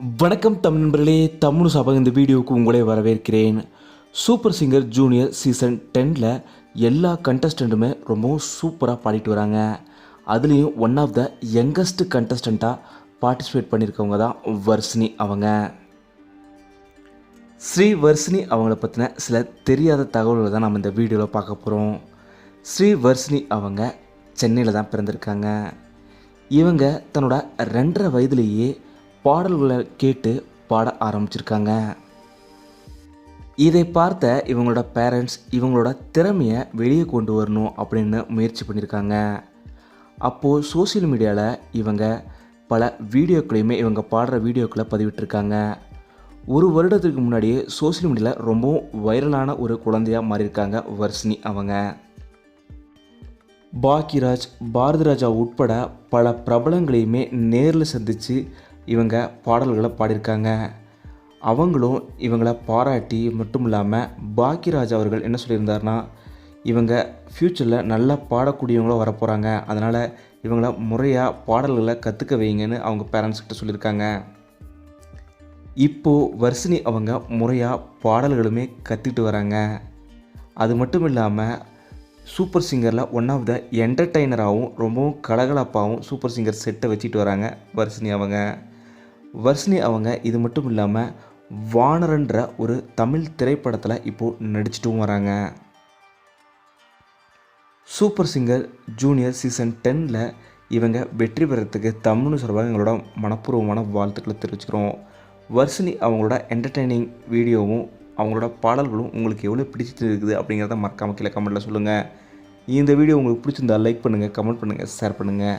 வணக்கம் தமிழ் நண்பர்களே தமிழ் சபை இந்த வீடியோவுக்கு உங்களே வரவேற்கிறேன். சூப்பர் சிங்கர் ஜூனியர் சீசன் டெனில் எல்லா கண்டஸ்டண்ட்டுமே ரொம்பவும் சூப்பராக பாடிட்டு வராங்க. அதுலேயும் ஒன் ஆஃப் த யங்கஸ்ட் கண்டஸ்டண்ட்டாக பார்ட்டிசிபேட் பண்ணியிருக்கவங்க தான் வர்ஷினி அவங்க. ஸ்ரீ வர்ஷினி அவங்கள பற்றின சில தெரியாத தகவல்களை தான் நம்ம இந்த வீடியோவில் பார்க்க போகிறோம் ஸ்ரீ வர்ஷினி அவங்க சென்னையில் தான் பிறந்திருக்காங்க. இவங்க தன்னோட ரெண்டரை வயதுலேயே பாடல்களை கேட்டு பாட ஆரம்பிச்சிருக்காங்க. இதை பார்த்த இவங்களோட பேரண்ட்ஸ் இவங்களோட திறமையை வெளியே கொண்டு வரணும் அப்படின்னு முயற்சி பண்ணியிருக்காங்க அப்போது சோஷியல் மீடியாவில் இவங்க பல வீடியோக்களையுமே இவங்க பாடுற வீடியோக்களை பதிவிட்டிருக்காங்க. ஒரு வருடத்துக்கு முன்னாடியே சோஷியல் மீடியாவில் ரொம்பவும் வைரலான ஒரு குழந்தையாக மாறியிருக்காங்க வர்ஷினி அவங்க. பாக்கியராஜ் பாரதிராஜா உட்பட பல பிரபலங்களையுமே நேரில் சந்தித்து இவங்க பாடல்களை பாடியிருக்காங்க. அவங்களும் இவங்களை பாராட்டி மட்டும் இல்லாமல் பாக்கியராஜ் அவர்கள் என்ன சொல்லியிருந்தார்னா இவங்க ஃப்யூச்சரில் நல்லா பாடக்கூடியவங்களும் வரப்போகிறாங்க அதனால் இவங்கள முறையாக பாடல்களை கற்றுக்க வைங்கன்னு அவங்க பேரண்ட்ஸ் கிட்ட சொல்லியிருக்காங்க. இப்போது வர்ஷினி அவங்க முறையாக பாடல்களுமே கற்றுக்கிட்டு வராங்க. அது மட்டும் இல்லாமல் சூப்பர் சிங்கரில் ஒன் ஆஃப் த என்டர்டெய்னராகவும் ரொம்பவும் கலகலப்பாகவும் சூப்பர் சிங்கர் செட்டை வச்சுட்டு வராங்க வர்ஷினி அவங்க. வர்ஷினி அவங்க இது மட்டும் இல்லாமல் வானரன்ற ஒரு தமிழ் திரைப்படத்தில் இப்போது நடிச்சிட்டும் வராங்க. சூப்பர் சிங்கர் ஜூனியர் சீசன் டென்னில் இவங்க வெற்றி பெறத்துக்கு தமிழ் சொல்வாங்க எங்களோட மனப்பூர்வமான வாழ்த்துக்களை தெரிவிச்சுக்கிறோம். வர்ஷினி அவங்களோட என்டர்டெய்னிங் வீடியோவும் அவங்களோட பாடல்களும் உங்களுக்கு எவ்வளோ பிடிச்சிட்டு இருக்குது அப்படிங்கிறத மறக்காமல் கீழே கமெண்ட்டில் சொல்லுங்கள் இந்த வீடியோ உங்களுக்கு பிடிச்சிருந்தா லைக் பண்ணுங்கள் கமெண்ட் பண்ணுங்கள் ஷேர் பண்ணுங்கள்